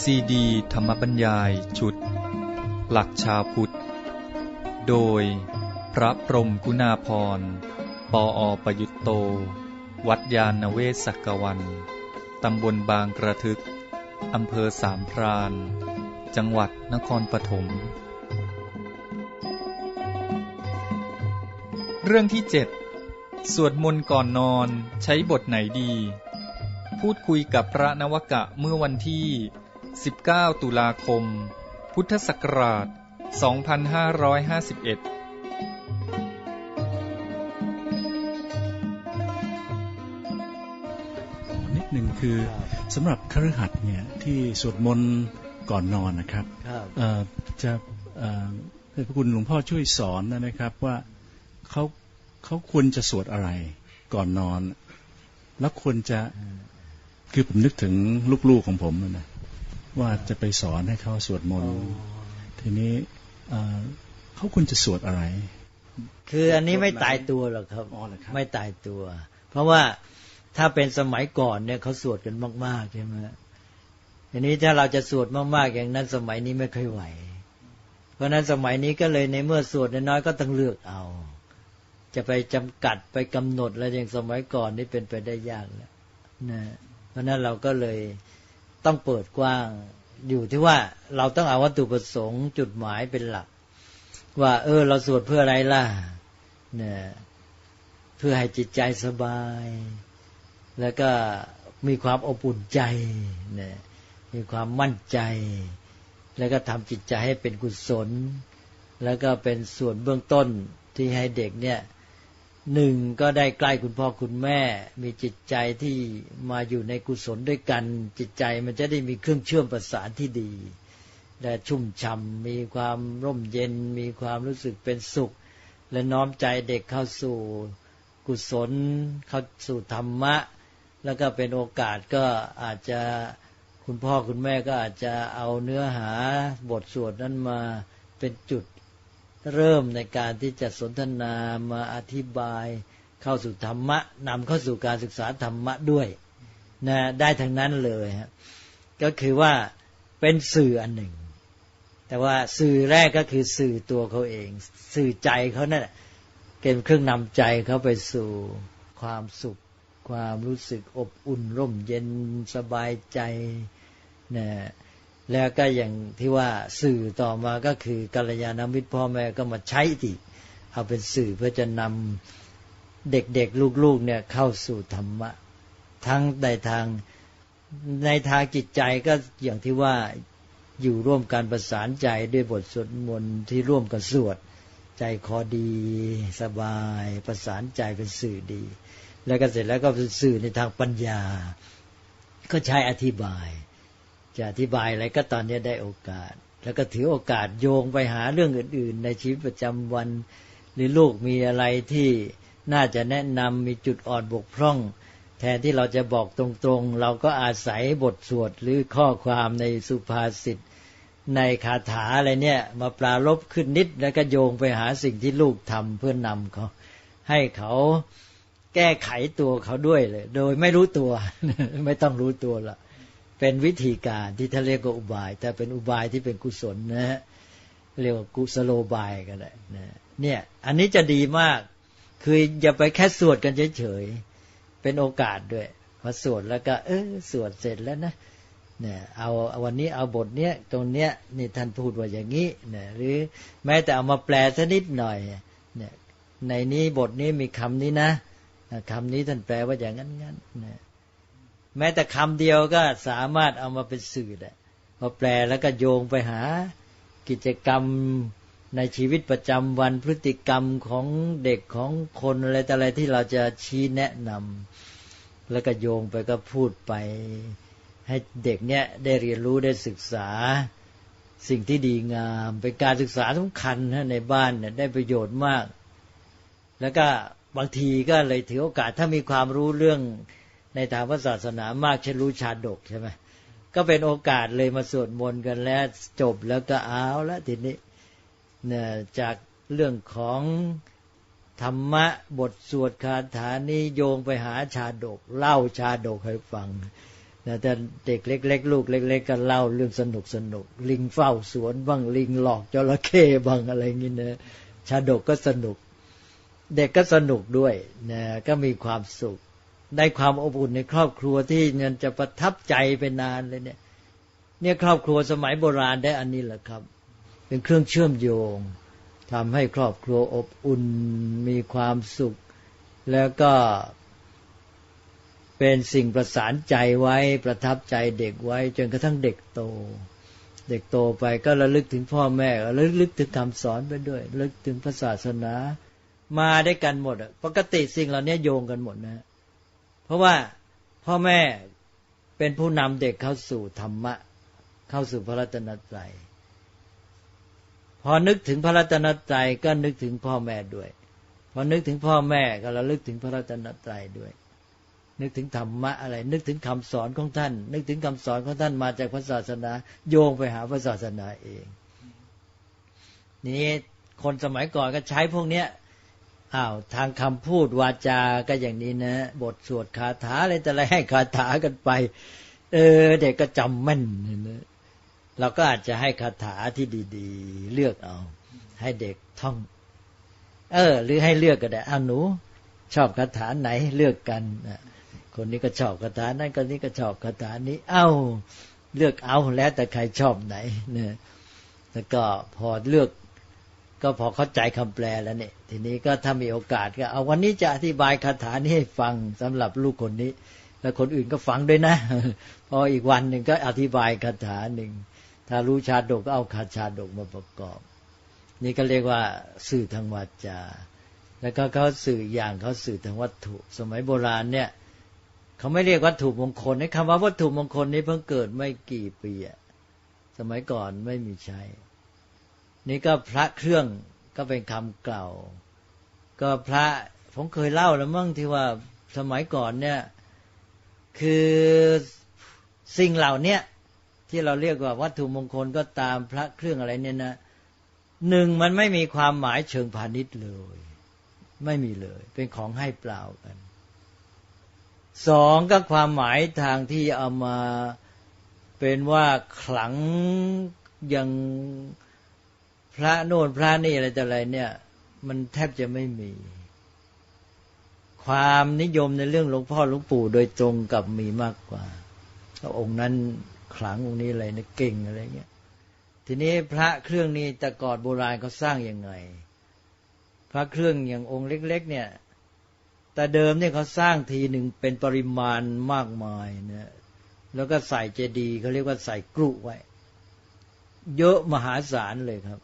ซีดี ธรรมบรรยาย ชุด หลักชาวพุทธ โดย พระพรมกุณาพร ปออประยุตโต วัดยาณเวศกวัน ตำบลบางกระทึก อำเภอสามพราน จังหวัดนครปฐม เรื่องที่เจ็ด สวดมนต์ก่อนนอนใช้บทไหนดี พูดคุยกับพระนวกะเมื่อวันที่ 19 ตุลาคม พุทธศักราช 2551นิดหนึ่งคือสำหรับคฤหัสถ์เนี่ยที่สวดมนต์ก่อนนอนนะครับครับเอ่อจะเอ่อให้พระคุณหลวงพ่อช่วยสอนนะครับว่าเขา เขาควรจะสวดอะไรก่อนนอน แล้วควรจะคือผมนึกถึงลูกๆของผมนะว่าจะไปสอนให้เขาสวดมนต์ทีนี้เอ่อเขาควรจะสวดอะไร คืออันนี้ไม่ตายตัวหรอกครับอ๋อเหรอครับ ไม่ตายตัว เพราะว่าถ้าเป็นสมัยก่อนเนี่ยเขาสวดกันมากๆใช่ไหมทีนี้ถ้าเราจะสวดมากๆอย่างนั้นสมัยนี้ไม่ค่อยไหว เพราะฉะนั้นสมัยนี้ก็เลยในเมื่อสวดน้อยๆก็ต้องเลือกเอา จะไปจำกัดไปกำหนดแล้วอย่างสมัยก่อนนี่เป็นไปได้ยากแล้วนะเพราะฉะนั้นเราก็เลยต้องเปิดกว้างอยู่ที่ว่าเราต้องเอาวัตถุประสงค์จุดหมายเป็นหลัก ว่า เออ เราสวดเพื่ออะไรล่ะเนี่ยเพื่อให้จิตใจสบาย แล้วก็มีความอบอุ่นใจเนี่ยมีความมั่นใจ แล้วก็ทำจิตใจให้เป็นกุศล แล้วก็เป็นส่วนเบื้องต้นที่ให้เด็กเนี่ย หนึ่งก็ได้ใกล้คุณพ่อคุณแม่ มีจิตใจที่มาอยู่ในกุศลด้วยกัน จิตใจมันจะได้มีเครื่องเชื่อมประสานที่ดี และชุ่มช่ำมีความร่มเย็น มีความรู้สึกเป็นสุข และน้อมใจเด็กเข้าสู่กุศลเข้าสู่ธรรมะ แล้วก็เป็นโอกาสก็อาจจะคุณพ่อคุณแม่ก็อาจจะเอาเนื้อหาบทสวดนั้นมาเป็นจุด เริ่มในการที่จะสนทนามาอธิบายเข้าสู่ธรรมะนำเข้าสู่การศึกษาธรรมะด้วยนะได้ทั้งนั้นเลยฮะก็คือว่าเป็นสื่ออันหนึ่ง แต่ว่าสื่อแรกก็คือสื่อตัวเขาเอง สื่อใจเขานั่นแหละเป็นเครื่องนำใจเขาไปสู่ความสุข ความรู้สึกอบอุ่นร่มเย็นสบายใจนะ แล้วก็อย่างที่ว่าสื่อต่อมาก็คือกัลยาณมิตรพ่อแม่ก็มาใช้ติเอาเป็นสื่อเพื่อจะนำเด็กๆลูกๆเนี่ยเข้าสู่ธรรมะ ทั้งในทางในทางจิตใจก็อย่างที่ว่าอยู่ร่วมกันประสานใจด้วยบทสวดมนต์ที่ร่วมกันสวด ใจคอดี สบายประสานใจเป็นสื่อดี แล้วก็เสร็จแล้วก็เป็นสื่อในทางปัญญา ก็ใช้อธิบาย จะอธิบายอะไรก็ตอนนี้ได้โอกาส แล้วก็ถือโอกาสโยงไปหาเรื่องอื่น ๆ ในชีวิตประจำวัน หรือลูกมีอะไรที่น่าจะแนะนำมีจุดอ่อนบกพร่อง แทนที่เราจะบอกตรงๆ เราก็อาศัยบทสวดหรือข้อความในสุภาษิตในคาถาอะไรเนี่ยมาปลารบขึ้นนิดแล้วก็โยงไปหาสิ่งที่ลูกทำเพื่อนนำเขาให้เขาแก้ไขตัวเขาด้วยเลย โดยไม่รู้ตัว ไม่ต้องรู้ตัวละ เป็นวิธีการที่ท่านเรียกว่าอุบาย แต่เป็นอุบายที่เป็นกุศลนะฮะเรียกว่ากุสโลบายก็ได้นะเนี่ยอันนี้จะดีมากคืออย่าไปแค่สวดกันเฉยๆเป็นโอกาสด้วยพอสวดแล้วก็ เออสวดเสร็จแล้วนะเนี่ยเอาวันนี้เอาบทเนี้ยตรงเนี้ยนี่ท่านพูดว่าอย่างนี้เนี่ยหรือแม้แต่เอามาแปลสักนิดหน่อยเนี่ยในนี้บทนี้มีคำนี้นะคำนี้ท่านแปลว่าอย่างนั้นงั้นเนี่ย แม้แต่คำเดียวก็สามารถเอามาเป็นสื่อได้พอแปลแล้วก็โยงไปหากิจกรรมในชีวิตประจำวันพฤติกรรมของเด็กของคนอะไรแต่อะไรที่เราจะชี้แนะนำแล้วก็โยงไปก็พูดไป ให้เด็กเนี่ยได้เรียนรู้ได้ศึกษา สิ่งที่ดีงามเป็นการศึกษาสำคัญนะในบ้านเนี่ยได้ประโยชน์มาก แล้วก็บางทีก็เลยถือโอกาสถ้ามีความรู้เรื่อง ในทางพระศาสนามากเช่นรู้ชาดกใช่ไหมก็เป็นโอกาสเลยมาสวดมนต์กันแล้วจบแล้วก็เอาแล้วทีนี้เนี่ยจากเรื่องของธรรมะบทสวดคาถานี้โยงไปหาชาดก เล่าชาดกให้ฟังนะแต่เด็กเล็ก ๆ ลูกเล็ก ๆ ก็เล่าเรื่องสนุกสนุก ลิงเฝ้าสวนบ้างลิงหลอกจระเข้บ้างอะไรอย่างนี้นะชาดกก็สนุก เด็กก็สนุกด้วยนะก็มีความสุข ได้ความอบอุ่นในครอบครัวที่เงินจะประทับใจไปนานเลยเนี่ย เนี่ยครอบครัวสมัยโบราณได้อันนี้แหละครับ เป็นเครื่องเชื่อมโยงทำให้ครอบครัวอบอุ่นมีความสุข แล้วก็เป็นสิ่งประสานใจไว้ประทับใจเด็กไว้ จนกระทั่งเด็กโต เด็กโตไปก็ระลึกถึงพ่อแม่ระลึกถึงคำสอนไปด้วยระลึกถึงพระศาสนา มาได้กันหมดปกติสิ่งเหล่านี้โยงกันหมดนะ เพราะว่าพ่อแม่เป็นผู้นำเด็กเข้าสู่ธรรมะ เข้าสู่พระรัตนตรัยพอนึกถึงพระรัตนตรัยก็นึกถึงพ่อแม่ด้วย พอนึกถึงพ่อแม่ก็ระลึกถึงพระรัตนตรัยด้วย นึกถึงธรรมะอะไร นึกถึงคำสอนของท่าน นึกถึงคำสอนของท่านมาจากพระศาสนา โยงไปหาพระศาสนาเอง นี้คนสมัยก่อนก็ใช้พวกเนี้ย อ้าวทางคำพูดวาจาก็อย่างนี้นะ บทสวดคาถาอะไรแต่อะไรให้คาถากันไป เออ เด็กก็จำแม่นนะเราก็อาจจะให้คาถาที่ดีๆ เลือกเอา ให้เด็กท่อง เออ หรือให้เลือกก็ได้อ้าวหนู ชอบคาถาไหนเลือกกันะคนนี้ก็ชอบคาถานั้นคนนี้ก็ชอบคาถานี้ เอ้า เลือกเอาแล้วแต่ใครชอบไหนเนี่ยแล้วก็พอเลือก ก็พอเข้าใจคำแปลแล้วเนี่ย ทีนี้ก็ถ้ามีโอกาสก็เอาวันนี้จะอธิบายคาถานี้ให้ฟังสำหรับลูกคนนี้ แล้วคนอื่นก็ฟังด้วยนะ พออีกวันหนึ่งก็อธิบายคาถาหนึ่งถ้ารู้ชาดกก็เอาคาชาดกมาประกอบ นี่ก็เรียกว่าสื่อทางวาจา แล้วก็เขาสื่ออย่างเขาสื่อทางวัตถุ สมัยโบราณเนี่ยเขาไม่เรียกวัตถุมงคลในคำว่าวัตถุมงคลนี้เพิ่งเกิดไม่กี่ปีอะสมัยก่อนไม่มีใช้ นี่ก็พระเครื่องก็เป็นคำเก่าก็พระผมเคยเล่าแล้วมั่งที่ว่าสมัยก่อนเนี่ย คือสิ่งเหล่านี้ที่เราเรียกว่าวัตถุมงคลก็ตามพระเครื่องอะไรเนี่ยนะหนึ่งมันไม่มีความหมายเชิงพาณิชย์เลย ไม่มีเลย เป็นของให้เปล่ากันสองก็ความหมายทางที่เอามาเป็นว่าขลังยัง พระโน่นพระนี่อะไรแต่อะไรเนี่ย มันแทบจะไม่มี ความนิยมในเรื่องหลวงพ่อหลวงปู่โดยตรงกับมีมากกว่าองค์นั้นขลังองค์นี้อะไรเนี่ยเก่งอะไรเงี้ยทีนี้พระเครื่องนี้แต่ก่อนโบราณเขาสร้างยังไง พระเครื่องอย่างองค์เล็ก ๆ เนี่ย แต่เดิมเนี่ยเขาสร้างทีหนึ่งเป็นปริมาณมากมายเนี่ยแล้วก็ใส่เจดีย์เขาเรียกว่าใส่กรุไว้ เยอะมหาศาลเลยครับ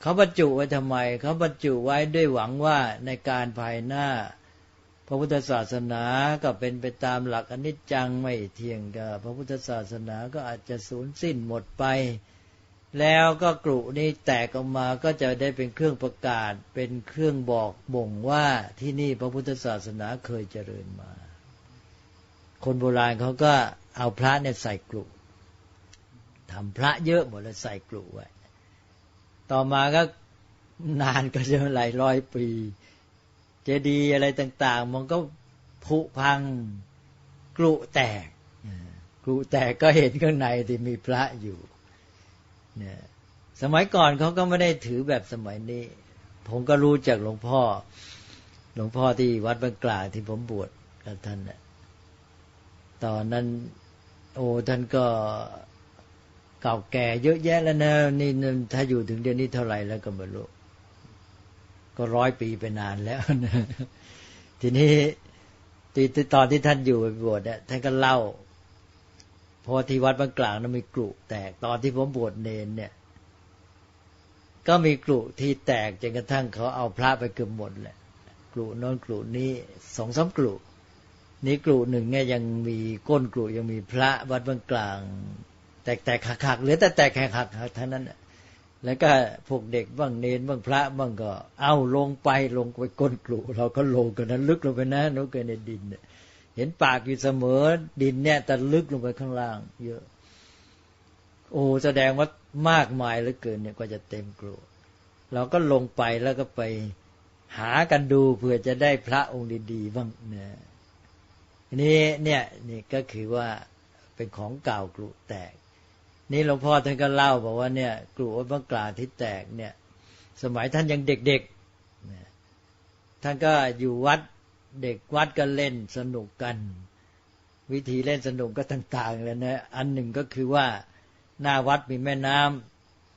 เขาบรรจุไว้ทำไม เขาบรรจุไว้ด้วยหวังว่าในการภายหน้า พระพุทธศาสนาก็เป็นไปตามหลักอนิจจังไม่เที่ยงกับพระพุทธศาสนาก็อาจจะสูญสิ้นหมดไป แล้วก็กรุนี้แตกออกมาก็จะได้เป็นเครื่องประกาศ เป็นเครื่องบอกบ่งว่าที่นี่พระพุทธศาสนาเคยเจริญมา คนโบราณเขาก็เอาพระเนี่ยใส่กรุทำพระเยอะหมดแล้วใส่กรุไว้ ต่อมาก็นานก็จะหลายร้อยปี เจดีย์อะไรต่าง ๆ มันก็ผุพังกรุแตกกรุแตกก็เห็นข้างในที่มีพระอยู่เนี่ยสมัยก่อนเขาก็ไม่ได้ถือแบบสมัยนี้ ผมก็รู้จากหลวงพ่อ หลวงพ่อที่วัดบางกลาที่ผมบวชกับท่านเนี่ยตอนนั้น โอ้ท่านก็ เก่าแก่เยอะแยะแล้วนะนี่ถ้าอยู่ถึงเดือนนี้เท่าไหร่แล้วก็ไม่รู้ก็ร้อยปีไปนานแล้วนะทีนี้ตตอนที่ท่านอยู่บวชเนี่ยท่านก็เล่าพอที่วัดบางกลางนั้นมีกรุแตกตอนที่ผมบวชเนนเนี่ย ก็มีกรุที่แตกจนกระทั่งเขาเอาพระไปเกือบหมดแหละกรุนอนกรุนี้สองสามกรุนี้กรุหนึ่งเนี่ยยังมีก้นกรุยังมีพระวัดบางกลาง แตกแตกหักหักเหลือแต่แตกแหักหักเท่านั้นแล้วก็พวกเด็กบ้างเนนบ้างพระบ้างก็ เอาลงไปลงไปก้นกรุเราก็ลงกันนั้นลึกลงไปนะนุกเกินในดินเห็นปากอยู่เสมอดินเนี่ยแต่ลึกลงไปข้างล่าง เยอะ โอ้แสดงว่ามากมายเหลือเกินเนี่ยก็จะเต็มกลัวเราก็ลงไปแล้วก็ไปหากันดูเพื่อจะได้พระองค์ดีๆบ้างนะนี่เนี่ยนี่ก็คือว่าเป็นของเก่ากลุแตก นี่หลวงพ่อท่านก็เล่าบอกว่าเนี่ยกลุวัดบางกลาที่แตกเนี่ย สมัยท่านยังเด็กๆท่านก็อยู่วัดเด็กวัดก็เล่นสนุกกัน วิธีเล่นสนุกก็ต่างๆเลยนะอันหนึ่งก็คือว่าหน้าวัดมีแม่น้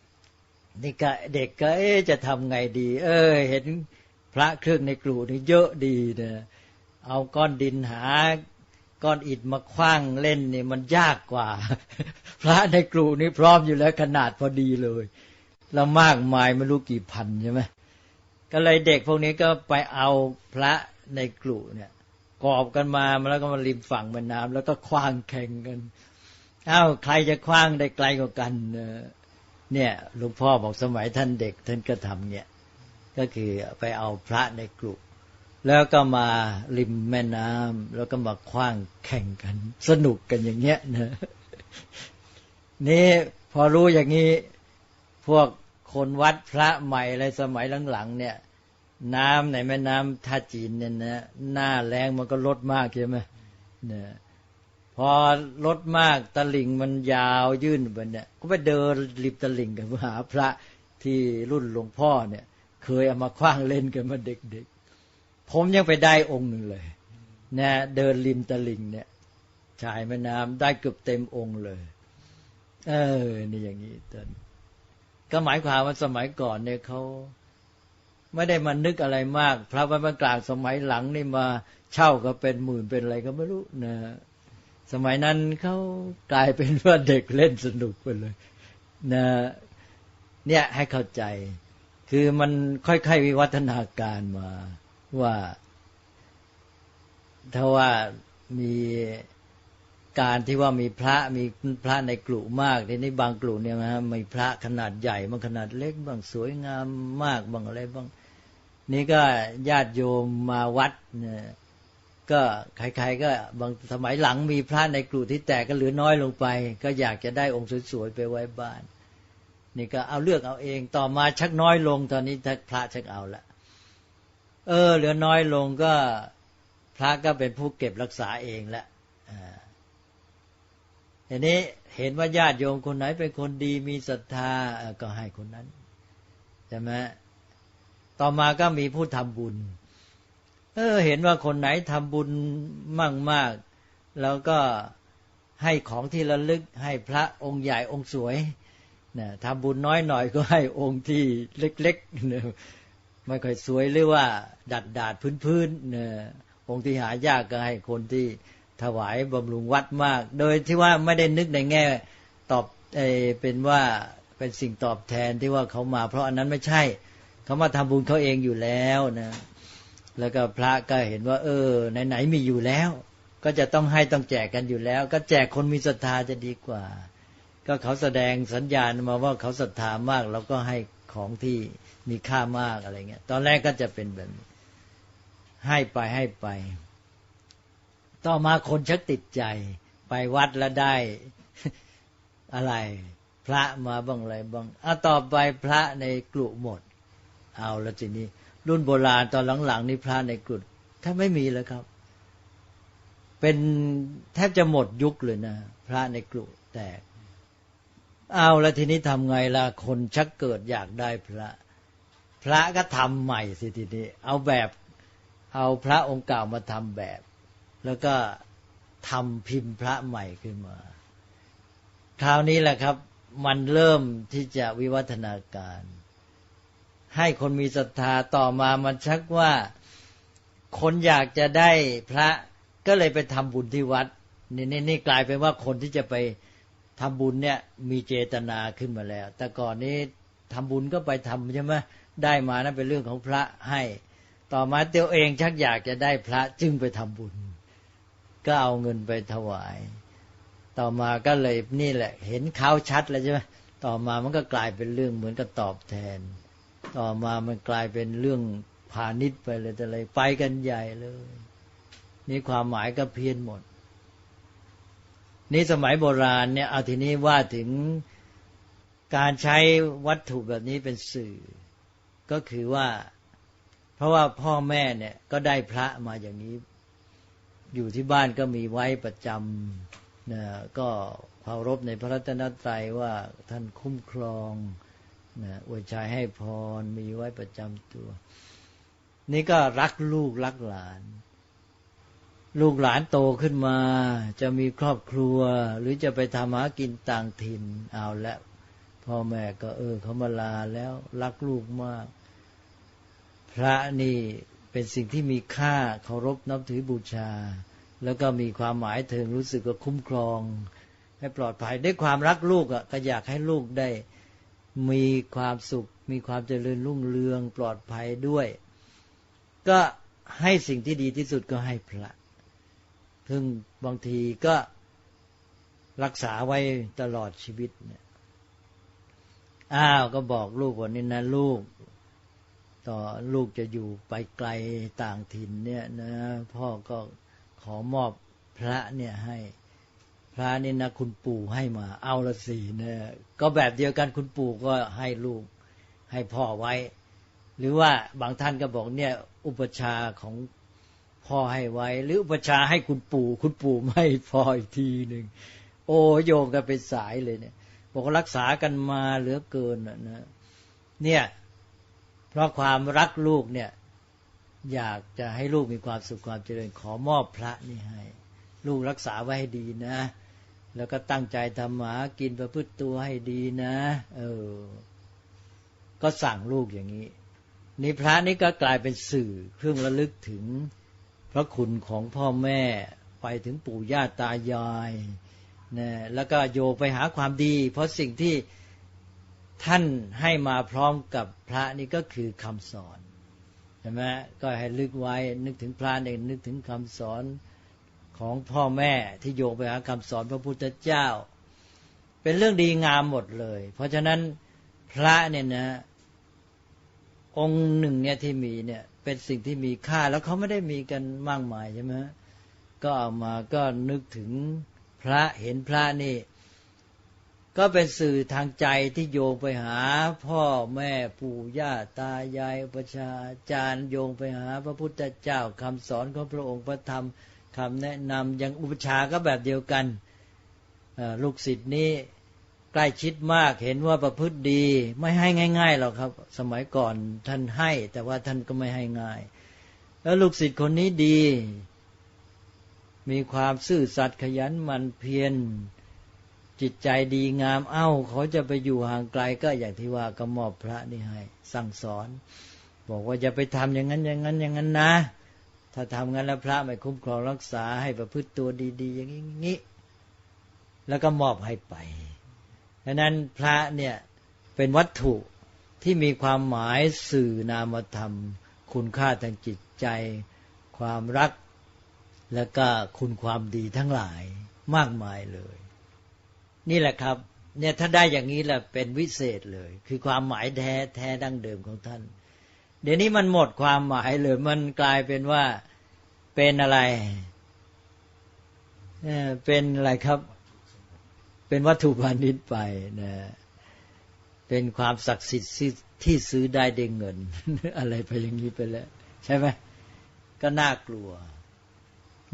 ำนี่ก็เด็กก็เอ๊จะทำไงดี เออเห็นพระเครื่องในกลูนี่เยอะดีนะเอาก้อนดินหา ก้อนอิฐมาคว้างเล่นนี่มันยากกว่า พระในกลูนี่พร้อมอยู่แล้วขนาดพอดีเลยแล้วมากมายไม่รู้กี่พันใช่ไหมก็เลยเด็กพวกนี้ก็ไปเอาพระในกลุ่เนี่ยกอบกันมาแล้วก็มาริมฝั่งแม่น้ำแล้วก็คว้างแข่งกันอ้าวใครจะคว้างได้ไกลกว่ากันเนี่ยหลวงพ่อบอกสมัยท่านเด็กท่านก็ทำเนี่ย ก็คือไปเอาพระในกลุ่ แล้วก็มาริมแม่น้ำแล้วก็มาคว้างแข่งกัน สนุกกันอย่างเงี้ยนะนี่พอรู้อย่างนี้พวกคนวัดพระใหม่อะไรสมัยหลังๆเนี่ย น้ำในแม่น้ำท่าจีนเนี่ยนะหน้าแรงมันก็ลดมากใช่ไหมเนี่ยพอลดมากตะลิ่งมันยาวยื่นไปเนี่ย ก็ไปเดินริบตะลิ่งกันหาพระที่รุ่นหลวงพ่อเนี่ย เคยเอามาคว้างเล่นกันมาเด็ก ผมยังไปได้องค์หนึ่งเลยนะเดินริมตะลิ่งเนี่ยชายแม่น้ำได้เกือบเต็มองค์เลย เออ นี่อย่างนี้ตอนก็หมายความว่าสมัยก่อนเนี่ยเขาไม่ได้มานึกอะไรมาก พระวัดบางกลางสมัยหลังนี่มาเช่าก็เป็นหมื่นเป็นอะไรก็ไม่รู้นะสมัยนั้นเขากลายเป็นว่าเด็กเล่นสนุกไปเลยนะเนี่ยให้เข้าใจ คือมันค่อยๆวิวัฒนาการมา ว่า ถ้าว่ามีการที่ว่ามีพระมีพระในกลุ่มมากทีนี้บางกลุ่มเนี่ยนะมีพระขนาดใหญ่บางขนาดเล็กบางสวยงามมากบางอะไรบางนี่ก็ญาติโยมมาวัดเนี่ยก็ใครๆก็บางสมัยหลังมีพระในกลุ่มที่แตกก็เหลือน้อยลงไป ก็อยากจะได้องค์สวยๆไปไว้บ้าน นี่ก็เอาเลือกเอาเองต่อมาชักน้อยลงตอนนี้พระชักเอาละ เออ เหลือน้อยลงก็พระก็เป็นผู้เก็บรักษาเองละทีนี้เห็นว่าญาติโยมคนไหนเป็นคนดีมีศรัทธาก็ให้คนนั้นใช่ไหมต่อมาก็มีผู้ทำบุญ เออ เห็นว่าคนไหนทำบุญมั่งมาก แล้วก็ให้ของที่ระลึกให้พระองค์ใหญ่องค์สวยนะทำบุญน้อยหน่อยก็ให้องค์ที่เล็กๆ ไม่ค่อยสวยหรือว่าดัดดาดพื้นๆนองค์ที่หายากก็ให้คนที่ถวายบำรุงวัดมาก โดยที่ว่าไม่ได้นึกในแง่ตอบเอเป็นว่าเป็นสิ่งตอบแทนที่ว่าเขามา เพราะอันนั้นไม่ใช่เขามาทำบุญเขาเองอยู่แล้วนะ แล้วก็พระก็เห็นว่า เออ ไหนๆมีอยู่แล้ว ก็จะต้องให้ต้องแจกกันอยู่แล้ว ก็แจกคนมีศรัทธาจะดีกว่า ก็เขาแสดงสัญญาณมาว่าเขาศรัทธามากเราก็ให้ของที่ มีค่ามากอะไรเงี้ย ตอนแรกก็จะเป็นแบบนี้ ให้ไปให้ไป ต่อมาคนชักติดใจ ไปวัดแล้วได้อะไร พระมาบ้างอะไรบ้างอะต่อไปพระในกลุ่มหมด เอาแล้วทีนี้ รุ่นโบราณตอนหลังๆนี่พระในกลุ่มถ้าไม่มีแล้วครับ เป็นแทบจะหมดยุคเลยนะพระในกลุ่มแตกเอาแล้วทีนี้ทำไงล่ะคนชักเกิดอยากได้พระ พระก็ทำใหม่สิทีนี้เอาแบบเอาพระองค์เก่ามาทำแบบ แล้วก็ทำพิมพ์พระใหม่ขึ้นมา คราวนี้แหละครับ มันเริ่มที่จะวิวัฒนาการ ให้คนมีศรัทธาต่อมามันชักว่าคนอยากจะได้พระก็เลยไปทำบุญที่วัดนี่นี่นี่กลายเป็นว่าคนที่จะไปทำบุญเนี่ยมีเจตนาขึ้นมาแล้ว แต่ก่อนนี้ทำบุญก็ไปทำใช่ไหม ได้มานะั้นเป็นเรื่องของพระให้ ต่อมาเตียวเองชักอยากจะได้พระจึงไปทำบุญ ก็เอาเงินไปถวาย ต่อมาก็เลยนี่แหละ เห็นเขาชัดแล้วใช่ไหมต่อมามันก็กลายเป็นเรื่องเหมือนกับตอบแทน ต่อมามันกลายเป็นเรื่องพาณิชย์ไปเลยแต่เลยไปกันใหญ่เลย นี่ความหมายก็เพี้ยนหมด นี่สมัยโบราณเนี่ยเอาทีนี้ว่าถึงการใช้วัตถุแบบนี้เป็นสื่อ ก็คือว่า เพราะว่าพ่อแม่เนี่ยก็ได้พระมาอย่างนี้ อยู่ที่บ้านก็มีไว้ประจำนะก็เคารพในพระรัตนตรัยว่าท่านคุ้มครองนะอวยชัยให้พรมีไว้ประจำตัว นี่ก็รักลูกรักหลาน ลูกหลานโตขึ้นมา จะมีครอบครัว หรือจะไปทำหากินต่างถิ่นเอาแล้วพ่อแม่ก็เออเขามาลาแล้วรักลูกมาก พระนี่เป็นสิ่งที่มีค่าเคารพนับถือบูชา แล้วก็มีความหมายถึงรู้สึกว่าคุ้มครอง ให้ปลอดภัยด้วยความรักลูกอะก็อยากให้ลูกได้มีความสุข มีความเจริญรุ่งเรืองปลอดภัยด้วย ก็ให้สิ่งที่ดีที่สุดก็ให้พระซึ่งบางทีก็รักษาไว้ตลอดชีวิตเนี่ยอ้าวก็บอกลูกว่านี่นะลูก ต่อลูกจะอยู่ไปไกลต่างถิ่นเนี่ยนะ พ่อก็ขอมอบพระเนี่ยให้พระนี่นะคุณปู่ให้มา เอาละสีเนี่ยก็แบบเดียวกันคุณปู่ก็ให้ลูกให้พ่อไว้ หรือว่าบางท่านก็บอกเนี่ย อุปชาของพ่อให้ไว้ หรืออุปชาให้คุณปู่ คุณปู่ไม่พ่ออีกทีหนึ่งโอ้โยงกันเป็นสายเลยเนี่ย บอกรักษากันมาเหลือเกินนะเนี่ย เพราะความรักลูกเนี่ย อยากจะให้ลูกมีความสุขความเจริญขอมอบพระนี่ให้ ลูกรักษาไว้ให้ดีนะ แล้วก็ตั้งใจทำหมากินประพฤติตัวให้ดีนะ เออ ก็สั่งลูกอย่างนี้ นี่พระนี่ก็กลายเป็นสื่อเครื่องระลึกถึงพระคุณของพ่อแม่ไปถึงปู่ย่าตายายนะแล้วก็โยไปหาความดี เพราะสิ่งที่ ท่านให้มาพร้อมกับพระนี่ก็คือคำสอนใช่ไหมก็ให้ลึกไว้นึกถึงพระเนี่ยนึกถึงคำสอนของพ่อแม่ที่โยงไปหาคำสอนพระพุทธเจ้า เป็นเรื่องดีงามหมดเลย เพราะฉะนั้นพระเนี่ยนะ องค์หนึ่งเนี่ยที่มีเนี่ยเป็นสิ่งที่มีค่าแล้วเขาไม่ได้มีกันมากมายใช่ไหมก็เอามาก็นึกถึงพระเห็นพระนี่ ก็เป็นสื่อทางใจที่โยงไปหา พ่อแม่ปู่ย่าตายายประชาจารย์โยงไปหา พระพุทธเจ้าคำสอนของพระองค์พระธรรมคำแนะนำอย่างอุปชาก็แบบเดียวกันลูกศิษย์นี้ใกล้ชิดมากเห็นว่าประพฤติดีไม่ให้ง่ายๆหรอกครับ สมัยก่อนท่านให้ แต่ว่าท่านก็ไม่ให้ง่าย แล้วลูกศิษย์คนนี้ดี มีความซื่อสัตย์ขยันหมั่นเพียร จิตใจดีงามเอ้า เขาจะไปอยู่ห่างไกลก็อย่างที่ว่าก็มอบพระนี่ให้ สั่งสอน บอกว่าจะไปทำอย่างนั้นอย่างนั้นอย่างนั้นนะ ถ้าทำงั้นแล้วพระไม่คุ้มครองรักษาให้ประพฤติตัวดี ๆ อย่างนี้แล้วก็มอบให้ไปดังนั้นพระเนี่ยเป็นวัตถุที่มีความหมายสื่อนามธรรม คุณค่าทางจิตใจ ความรัก และก็คุณความดีทั้งหลายมากมายเลย นี่แหละครับเนี่ยถ้าได้อย่างนี้แหละเป็นวิเศษเลย คือความหมายแท้แท้ดั้งเดิมของท่าน เดี๋ยวนี้มันหมดความหมายเลยมันกลายเป็นว่าเป็นอะไรเป็นอะไรครับ เป็นวัตถุพาณิชย์ไปนะเป็นความศักดิ์สิทธิ์ที่ซื้อได้ด้วยเงิน อะไรไปอย่างนี้ไปแล้ว ใช่ไหมก็น่ากลัว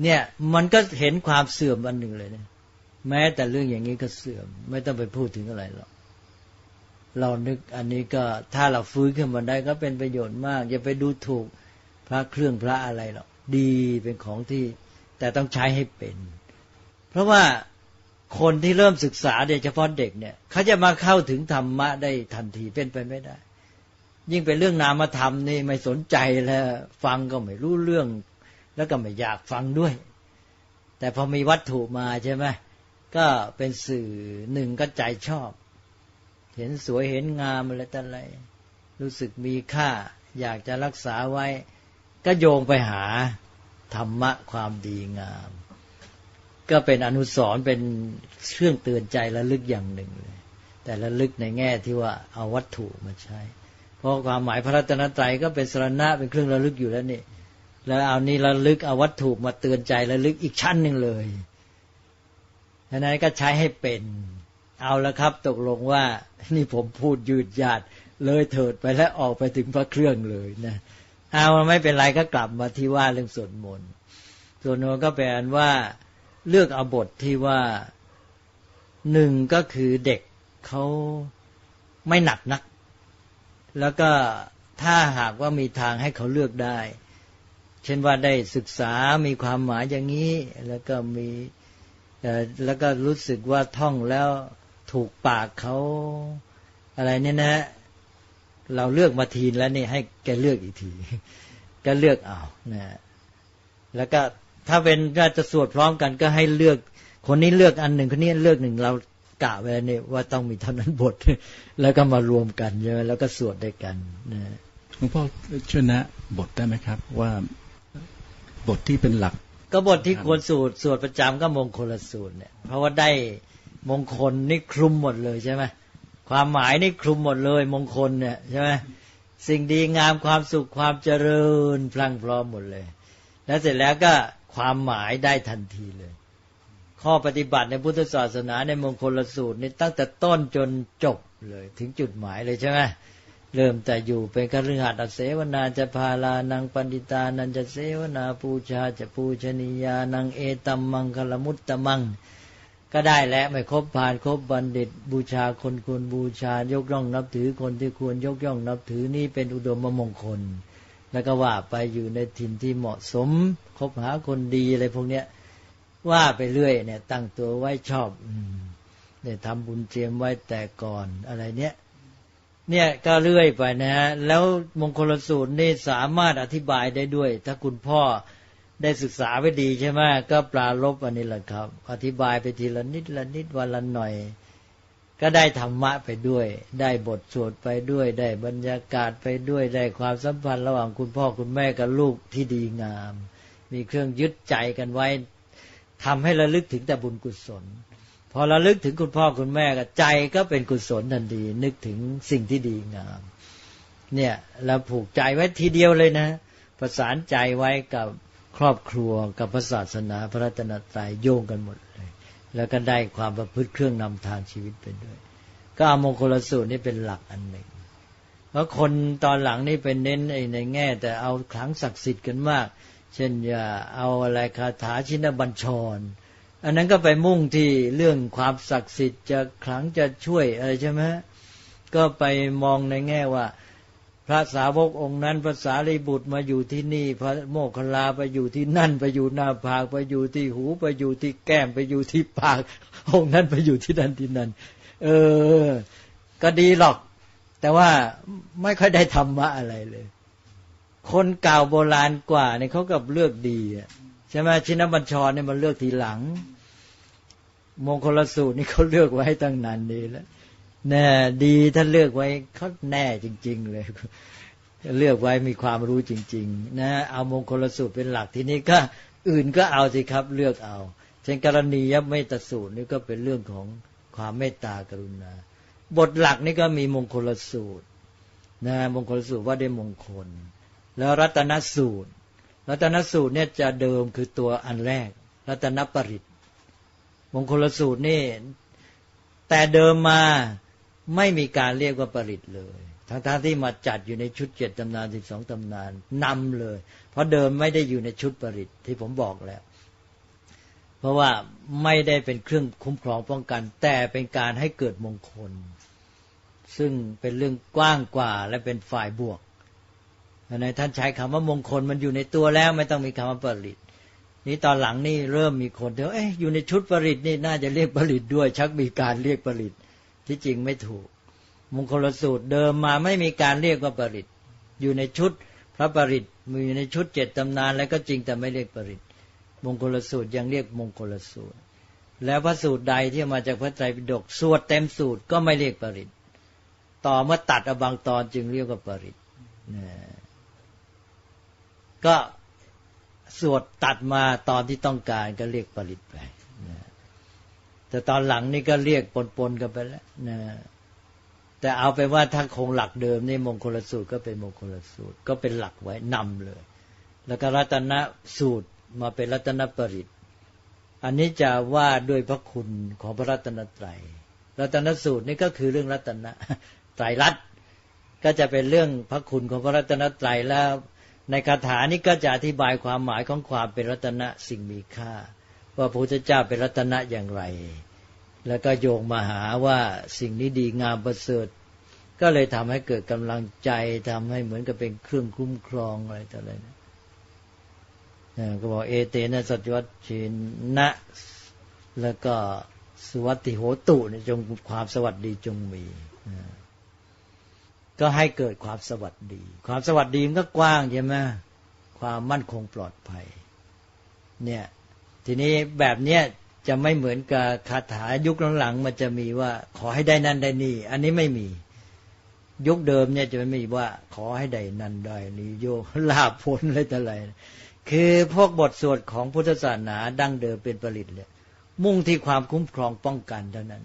เนี่ย มันก็เห็นความเสื่อมอันหนึ่งเลยเนี่ย แม้แต่เรื่องอย่างนี้ก็เสื่อม ไม่ต้องไปพูดถึงอะไรหรอกเรานึกอันนี้ก็ถ้าเราฟื้นขึ้นมาได้ก็เป็นประโยชน์มาก อย่าไปดูถูกพระเครื่องพระอะไรหรอกดีเป็นของที่ แต่ต้องใช้ให้เป็น เพราะว่าคนที่เริ่มศึกษาโดยเฉพาะเด็กเนี่ยเขาจะมาเข้าถึงธรรมะได้ทันทีเป็นไปไม่ได้ ยิ่งเป็นเรื่องนามธรรมนี่ไม่สนใจแล้วฟังก็ไม่รู้เรื่อง แล้วก็ไม่อยากฟังด้วย แต่พอมีวัตถุมาใช่ไหม ก็เป็นสื่อหนึ่งก็ใจชอบ เห็นสวยเห็นงามอะไรต่อะไร รู้สึกมีค่า อยากจะรักษาไว้ ก็โยงไปหาธรรมะความดีงาม ก็เป็นอนุสร์เป็นเครื่องเตือนใจระลึกอย่างหนึ่งเลย แต่ระลึกในแง่ที่ว่าเอาวัตถุมาใช้ เพราะความหมายพระรัตนตรัยก็เป็นสรณะเป็นเครื่องระลึกอยู่แล้วนี่แล้วเอานี้ระลึกเอาวัตถุมาเตือนใจระลึกอีกชั้นหนึ่งเลย ฉะนั้นก็ใช้ให้เป็นเอาละครับ ตกลงว่านี่ผมพูดยืดยาดเลยเถิดไปและออกไปถึงพระเครื่องเลยนะเอาไม่เป็นไรก็กลับมาที่ว่าเรื่องสวดมนต์สวดมนต์ก็แปลว่าเลือกเอาบทที่ว่าหนึ่งก็คือเด็กเขาไม่หนักนัก แล้วก็ถ้าหากว่ามีทางให้เขาเลือกได้ เช่นว่าได้ศึกษามีความหมายอย่างนี้ แล้วก็มี แล้วก็รู้สึกว่าท่องแล้วถูกปากเขาอะไรเนี่ยนะ เราเลือกมาทีนแล้วนี่ให้แกเลือกอีกที ก็เลือกเอานะแล้วก็ถ้าเป็นก็จะสวดพร้อมกันก็ให้เลือก คนนี้เลือกอันหนึ่งคนนี้เลือกหนึ่งเรากะไว้เนี่ยว่าต้องมีเท่านั้นบท แล้วก็มารวมกันเยอะแล้วก็สวดด้วยกันนะหลวงพ่อช่วยนะบทได้ไหมครับ ว่าบทที่เป็นหลัก ก็บทที่ควรสวดสวดประจำก็มงคลสูตรเนี่ย เพราะว่าได้มงคลนี่คลุมหมดเลยใช่ไหมความหมายนี่คลุมหมดเลย มงคลเนี่ยใช่ไหมสิ่งดีงามความสุขความเจริญพลังพร้อมหมดเลย แล้วเสร็จแล้วก็ความหมายได้ทันทีเลย ข้อปฏิบัติในพุทธศาสนาในมงคลสูตรนี่ตั้งแต่ต้นจนจบเลย ถึงจุดหมายเลยใช่ไหม เริ่มแต่อยู่เป็นคฤหัสถ์เสวนาจะพาลานังปันติตานันจะเสวนาปูชาจะปูชนียานังเอตัมมังคลมุตตมัง ก็ได้แล้วไม่ครบผ่านครบบัณฑิต บูชาคนควรบูชายกย่องนับถือคนที่ควรยกย่องนับถือนี่เป็นอุดมมงคล แล้วก็ว่าไปอยู่ในถิ่นที่เหมาะสม คบหาคนดีอะไรพวกเนี้ยว่าไปเรื่อยเนี่ย ตั้งตัวไว้ชอบเนี่ยทำบุญเจียมไว้แต่ก่อนอะไรเนี้ย เนี่ยก็เรื่อยไปนะฮะแล้วมงคลสูตรนี่สามารถอธิบายได้ด้วย ถ้าคุณพ่อได้ศึกษาไว้ดีใช่ไหมก็ปลาลบอันนี้แหละครับ อธิบายไปทีละนิดละนิดวันละหน่อย ก็ได้ธรรมะไปด้วย ได้บทสวดไปด้วย ได้บรรยากาศไปด้วย ได้ความสัมพันธ์ระหว่างคุณพ่อคุณแม่กับลูกที่ดีงาม มีเครื่องยึดใจกันไว้ทำให้ระลึกถึงแต่บุญกุศล พอระลึกถึงคุณพ่อคุณแม่กับใจก็เป็นกุศลทันทีนึกถึงสิ่งที่ดีงาม เนี่ยเราผูกใจไว้ทีเดียวเลยนะ ประสานใจไว้กับครอบครัวกับพระศาสนาพระรัตนตรัยโยงกันหมดเลย แล้วก็ได้ความประพฤติเครื่องนำทางชีวิตไปด้วย ก็อามงคลสูตรนี่เป็นหลักอันหนึ่งเพราะคนตอนหลังนี่เป็นเน้นในแง่ แต่เอาครั้งศักดิ์สิทธิ์กันมาก เช่นอย่าเอาอะไรคาถาชินบัญชร อันนั้นก็ไปมุ่งที่เรื่องความศักดิ์สิทธิ์จะครั้งจะช่วยอะไรใช่ไหมก็ไปมองในแง่ว่า พระสาวกองค์นั้นพระสารีบุตรมาอยู่ที่นี่ พระโมคคัลลาไปอยู่ที่นั่น ไปอยู่หน้าผากไปอยู่ที่หูไปอยู่ที่แก้มไปอยู่ที่ปากองค์นั้นไปอยู่ที่นั่นที่นั่นเออ ก็ดีหรอก แต่ว่าไม่ค่อยได้ธรรมะอะไรเลย คนเก่าโบราณกว่าเนี่ยเขากับเลือกดีอะ ใช่ไหมชินบัญชรเนี่ยมันเลือกทีหลัง มงคลสูตรนี่เขาเลือกไว้ตั้งนานดีแล้วแน่ดีท่านเลือกไว้เขาแน่จริง ๆ เลย เลือกไว้มีความรู้จริง ๆ นะ เอามงคลสูตรเป็นหลักทีนี้ก็อื่นก็เอาสิครับเลือกเอา เช่นกรณียับเมตสูตรนี่ก็เป็นเรื่องของความเมตตากรุณา บทหลักนี่ก็มีมงคลสูตรนะมงคลสูตรว่าได้มงคล แล้วรัตนสูตร รัตนสูตรเนี่ยจะเดิมคือตัวอันแรก รัตนปริตมงคลสูตรนี่ แต่เดิมมาไม่มีการเรียกว่าปริตเลยทั้งๆทที่มาจัดอยู่ในชุดเจ็ดตำนานสิบสองตำนานนำเลย เพราะเดิมไม่ได้อยู่ในชุดปริตที่ผมบอกแล้ว เพราะว่าไม่ได้เป็นเครื่องคุ้มครองป้องกัน แต่เป็นการให้เกิดมงคล ซึ่งเป็นเรื่องกว้างกว่าและเป็นฝ่ายบวก ในท่านใช้คำว่ามงคลมันอยู่ในตัวแล้วไม่ต้องมีคำว่าปริตนี้ตอนหลังนี่เริ่มมีคนเถอะเอ๊ะอยู่ในชุดปริตนี่น่าจะเรียกปริตด้วย ชักมีการเรียกปริตที่จริงไม่ถูก มงคลสูตรเดิมมาไม่มีการเรียกว่าปริตอยู่ในชุดพระปริตมีในชุดเจ็ดตำนานแล้วก็จริงแต่ไม่เรียกปริตมงคลสูตรยังเรียกมงคลสูตร แล้วพระสูตรใดที่มาจากพระไตรปิฎกสวดเต็มสูตรก็ไม่เรียกปริตต่อเมื่อตัดอบางตอนจึงเรียกว่าปริต ก็สวดตัดมาตอนที่ต้องการก็เรียกปริตไปแต่ตอนหลังนี่ก็เรียกปนๆกันไปแล้วนะแต่เอาไปว่าถ้าคงหลักเดิมนี่มงคลสูตรก็เป็นมงคลสูตร ก็เป็นหลักไว้นำเลย แล้วก็รัตนสูตรมาเป็นรัตนปริตอันนี้จะว่าด้วยพระคุณของพระรัตนตรัย รัตนสูตรนี่ก็คือเรื่องรัตนไตรรัตก็จะเป็นเรื่องพระคุณของพระรัตนตรัยแล้ว ในคาถานี้ก็จะอธิบายความหมายของความเป็นรัตนะสิ่งมีค่า ว่าพระพุทธเจ้าเป็นรัตนะอย่างไร แล้วก็โยงมาหาว่าสิ่งนี้ดีงามประเสริฐก็เลยทำให้เกิดกำลังใจทำให้เหมือนกับเป็นเครื่องคุ้มครองอะไรต่ออะไรนะก็บอกเอเตนะสัจวัตชินนะแล้วก็สวัสติโหตุเนี่ยจงความสวัสดีจงมี ก็ให้เกิดความสวัสดี ความสวัสดีมันก็กว้างใช่ไหมความมั่นคงปลอดภัย เนี่ย ทีนี้แบบเนี้ยจะไม่เหมือนกับคาถายุคหลังๆมันจะมีว่า ขอให้ได้นั่นได้นี่ อันนี้ไม่มี ยุคเดิมเนี่ยจะไม่มีว่า ขอให้ได้นั่นได้นี่โยลาภผลอะไรต่ออะไรคือพวกบทสวดของพุทธศาสนาดั้งเดิมเป็นผลิตเลยมุ่งที่ความคุ้มครองป้องกันเท่านั้น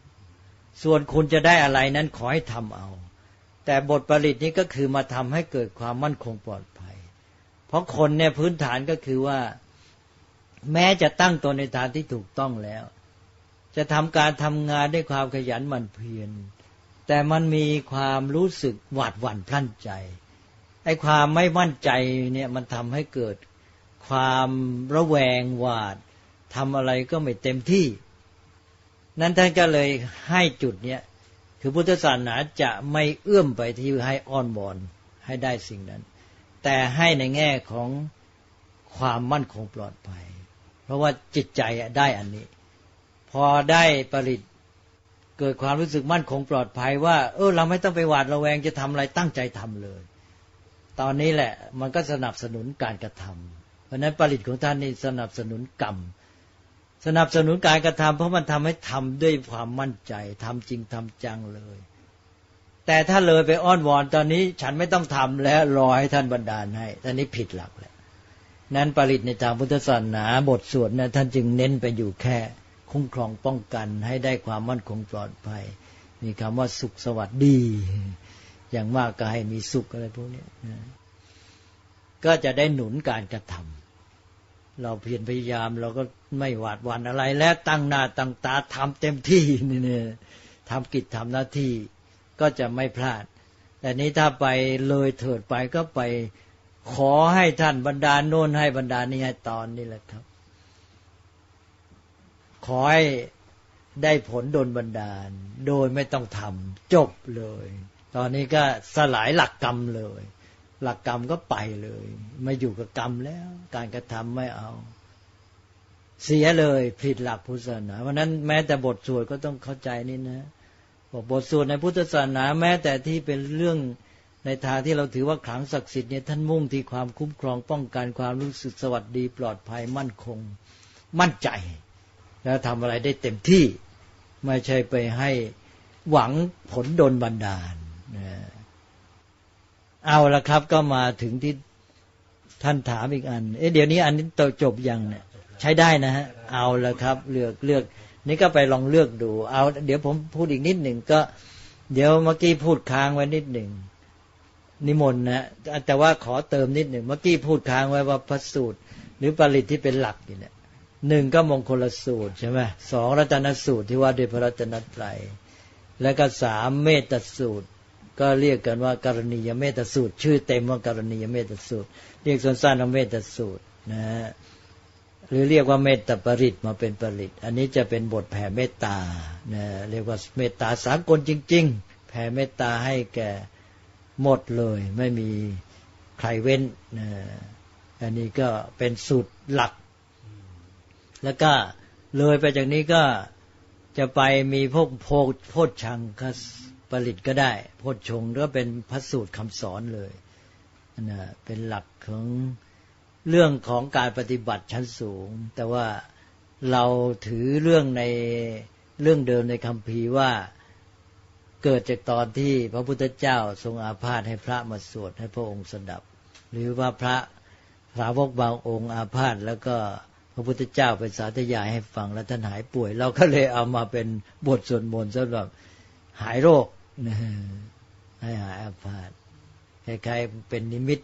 ส่วนคุณจะได้อะไรนั้นขอให้ทำเอา แต่บทผลิตนี้ก็คือมาทำให้เกิดความมั่นคงปลอดภัย เพราะคนเนี่ยพื้นฐานก็คือว่า แม้จะตั้งตนในทางที่ถูกต้องแล้ว จะทำการทำงานด้วยความขยันหมั่นเพียรแต่มันมีความรู้สึกหวาดหวั่นพลั่นใจไอ้ความไม่มั่นใจเนี่ยมันทำให้เกิดความระแวงหวาดทำอะไรก็ไม่เต็มที่ นั้นท่านก็เลยให้จุดเนี้ย คือพุทธศาสนาจะไม่เอื้อมไปที่ให้อ้อนวอนให้ได้สิ่งนั้น แต่ให้ในแง่ของความมั่นคงปลอดภัย เพราะว่าจิตใจได้อันนี้ พอได้ผลิตเกิดความรู้สึกมั่นคงปลอดภัยว่า เออ เราไม่ต้องไปหวาดระแวงจะทำอะไรตั้งใจทำเลย ตอนนี้แหละมันก็สนับสนุนการกระทำเพราะนั้นผลิตของท่านนี่สนับสนุนกรรม สนับสนุนการกระทำเพราะมันทำให้ทำด้วยความมั่นใจทำจริงทำจังเลย แต่ถ้าเลยไปอ้อนวอนตอนนี้ฉันไม่ต้องทำแล้วรอให้ท่านบันดาลให้ตอนนี้ผิดหลักแล้วนั้นผลิตในทางพุทธศาสนาบทสวดนะท่านจึงเน้นไปอยู่แค่ คุ้มครองป้องกันให้ได้ความมั่นคงปลอดภัย มีคำว่าสุขสวัสดี อย่างมากก็ให้มีสุขอะไรพวกนี้ก็จะได้หนุนการกระทำเราเพียรพยายามเราก็ ไม่หวาดหวั่นอะไร และตั้งหน้าตั้งตาทำเต็มที่นี่เนี่ยทำกิจทำหน้าที่ก็จะไม่พลาด แต่นี้ถ้าไปเลยเถิดไปก็ไปขอให้ท่านบรรดาโน่นให้บรรดานี้ให้ตอนนี้แหละครับ ขอให้ได้ผลโดนบันดาล โดยไม่ต้องทำจบเลย ตอนนี้ก็สลายหลักกรรมเลย หลักกรรมก็ไปเลย ไม่อยู่กับกรรมแล้ว การกระทำไม่เอา เสียเลยผิดหลักพุทธศาสนาเพราะนั้นแม้แต่บทสวดก็ต้องเข้าใจนี่นะบอกบทสวดในพุทธศาสนาแม้แต่ที่เป็นเรื่องในทางที่เราถือว่าขลังศักดิ์สิทธิ์เนี่ยท่านมุ่งที่ความคุ้มครองป้องกันความรู้สึกสวัสดีปลอดภัยมั่นคง มั่นใจ แล้วทำอะไรได้เต็มที่ไม่ใช่ไปให้หวังผลดนบันดาลเอาละครับก็มาถึงที่ท่านถามอีกอัน เอ๊ะเดี๋ยวนี้อันนี้จบยังเนี่ย ใช้ได้นะฮะเอาละครับ เลือกเลือก นี่ก็ไปลองเลือกดู เอา เดี๋ยวผมพูดอีกนิดหนึ่งก็ เดี๋ยวเมื่อกี้พูดค้างไว้นิดหนึ่งนิมนต์นะแต่ว่าขอเติมนิดหนึ่งเมื่อกี้พูดค้างไว้ว่าพระสูตร หรือปริตที่เป็นหลักเนี่ยหนึ่งก็มงคลสูตรใช่ไหมสองรัตนสูตรที่ว่าด้วยพระรัตนตรัยแล้วก็สามเมตสูตร ก็เรียกกันว่ากรณียเมตสูตร ชื่อเต็มว่ากรณียเมตสูตร เรียกสั้นๆว่าเมตสูตรนะฮะ หรือเรียกว่าเมตตาปริตมาเป็นปริต อันนี้จะเป็นบทแผ่เมตตานะเรียกว่าเมตตาสากลจริง ๆ แผ่เมตตาให้แก่หมดเลย ไม่มีใครเว้นนะอันนี้ก็เป็นสูตรหลัก แล้วก็เลยไปจากนี้ก็จะไปมีพวกโพโพชังคผลิตก็ได้ โพชงก็เป็นพระสูตรคำสอนเลยนะเป็นหลักของ เรื่องของการปฏิบัติชั้นสูง แต่ว่าเราถือเรื่องในเรื่องเดิมในคำพีว่าเกิดจากตอนที่พระพุทธเจ้าทรงอาพาธให้พระมาสวดให้พระองค์สดับ หรือว่าพระสาวกบางองค์อาพาธแล้วก็พระพุทธเจ้าเป็นสาธยายให้ฟังแล้วท่านหายป่วย เราก็เลยเอามาเป็นบทสวดมนต์สำหรับหายโรคนะให้หายอาพาธคล้ายๆเป็นนิมิต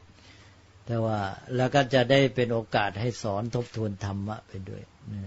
แต่ว่าแล้วก็จะได้เป็นโอกาสให้สอนทบทวนธรรมะไปด้วยนะ